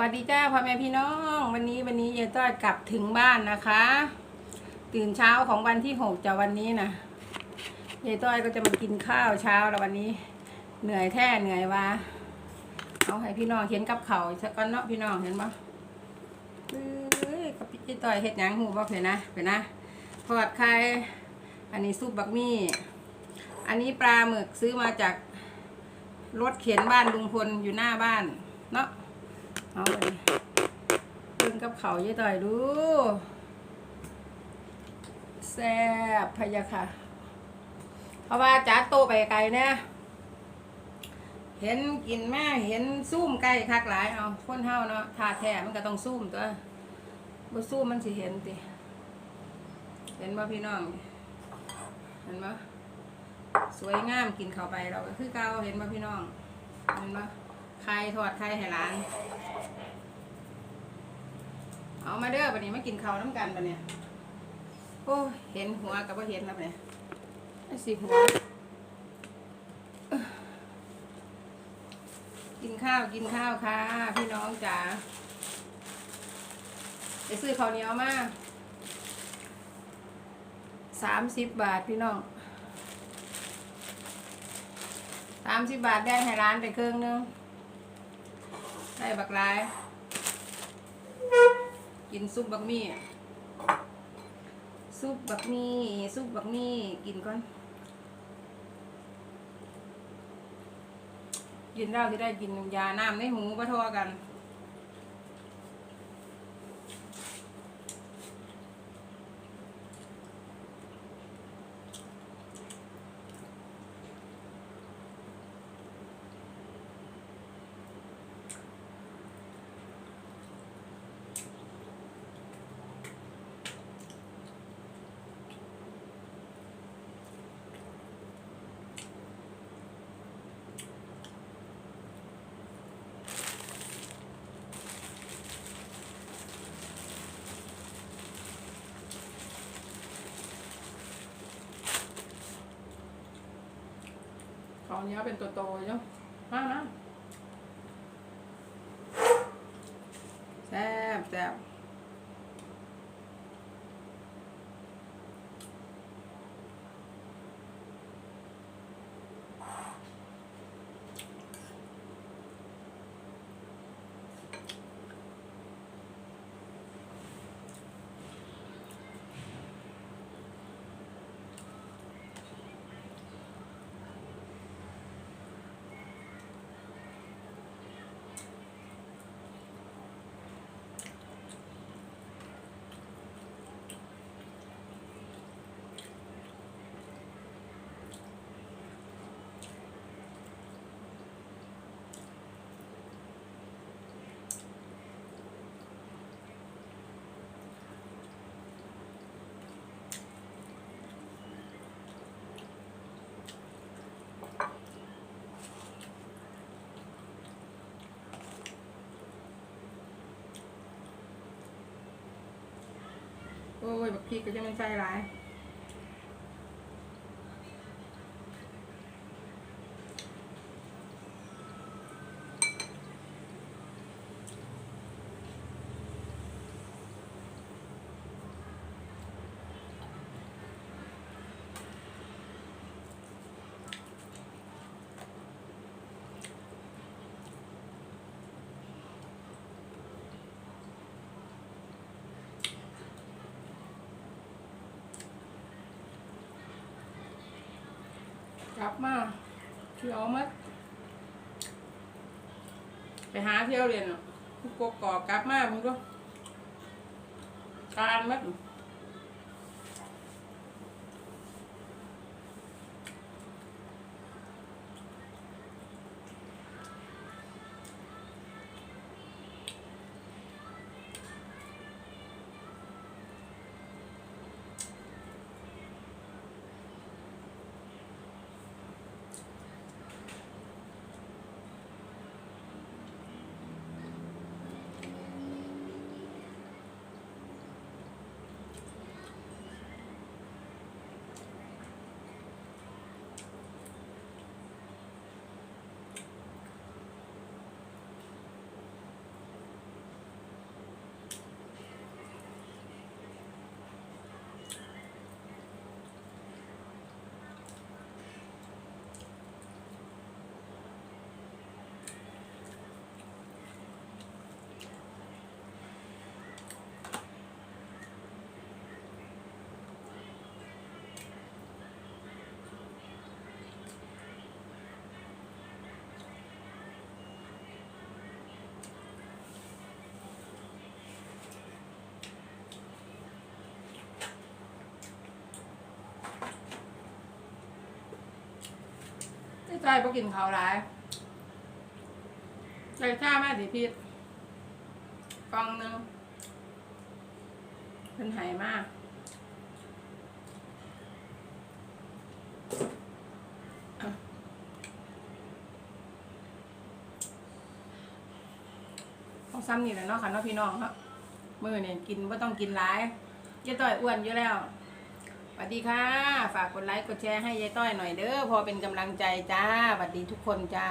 วัสดีจ้าพ่อแม่พี่น้อง วันนี้วันนี้ยายต้อยกลับถึงบ้านนะคะ ตื่นเช้าของวันที่หกจากวันนี้นะยายต้อยก็จะมากินข้าวเช้าแล้ววันนี้ เหนื่อยแท้เหนื่อยวะเอาให้พี่น้องเห็นกับเขาสักก้อนเนาะพี่น้องเห็นปะเอ้ยกับยายต้อยเห็ดหยังหูบ่เห็นนะเห็นนะทอดไข่อันนี้ซุปบักมี่ อันนี้ปลาหมึกซื้อมาจากรถเข็นบ้านลุงพลอยู่หน้าบ้านเนาะ เอาเลยเพิ่งกับเขาเยอะต่อยดู แซ่บพะยะค่ะ เพราะว่าจ้าโตไปไกลเนี่ยเห็นกินแม่เห็นซุ่มไก่คักหลายเอาคนเฮาเนาะทาแท้มันก็ต้องซุ่มตัวบ่ซุ่มมันสิเห็นติเห็นบ่พี่น้องเห็นบ่สวยงามกินเข้าไปเราก็คือเก่าเห็นบ่พี่น้องเห็นบ่ ไข่ทอดไข่ให้หลาน เอามาเด้อบันนี้มากินข้าวน้ำกันบันเนี่ยโอ้เห็นหัวกับว่าเห็นแล้วเนี่ยไอ้สิหัว กินข้าวกินข้าวค่ะ พี่น้องจ๋าไปซื้อข้าวเหนียวมาสามสิบบาทพี่น้องสามสิบบาทได้ให้ร้านไปเครึ่งนึง ได้บักลาย กินซุปบักมี่ซุปบักมี่ซุปบักมี่กินก่อนกินเหล้าที่ได้กินยาน้ำในหูปะทอกัน ของเนี้ยเป็นตัวโตเนาะมามาแซ่บแซ่บ โอ้ยบักพริกก็จะไม่ใส่ร้าย กลับมาเที่ยวมัดไปหาเที่ยวเรียนอะกกอกกลับมามึงดูการมัด ใช่พวกกินขาวร้ายใส่ข้าแม่สิพีดกองหนึงเป็นไหมากต้องซ้ำนี่แหละเนาะค่ะเนาะพี่น้องครับมือเนี่ยกินว่าต้องกินร้ายยายต้อยอ้วนอยู่แล้ว สวัสดีค่ะ ฝากกดไลค์กดแชร์ให้ยายต้อยหน่อยเด้อพอเป็นกำลังใจจ้าสวัสดีทุกคนจ้า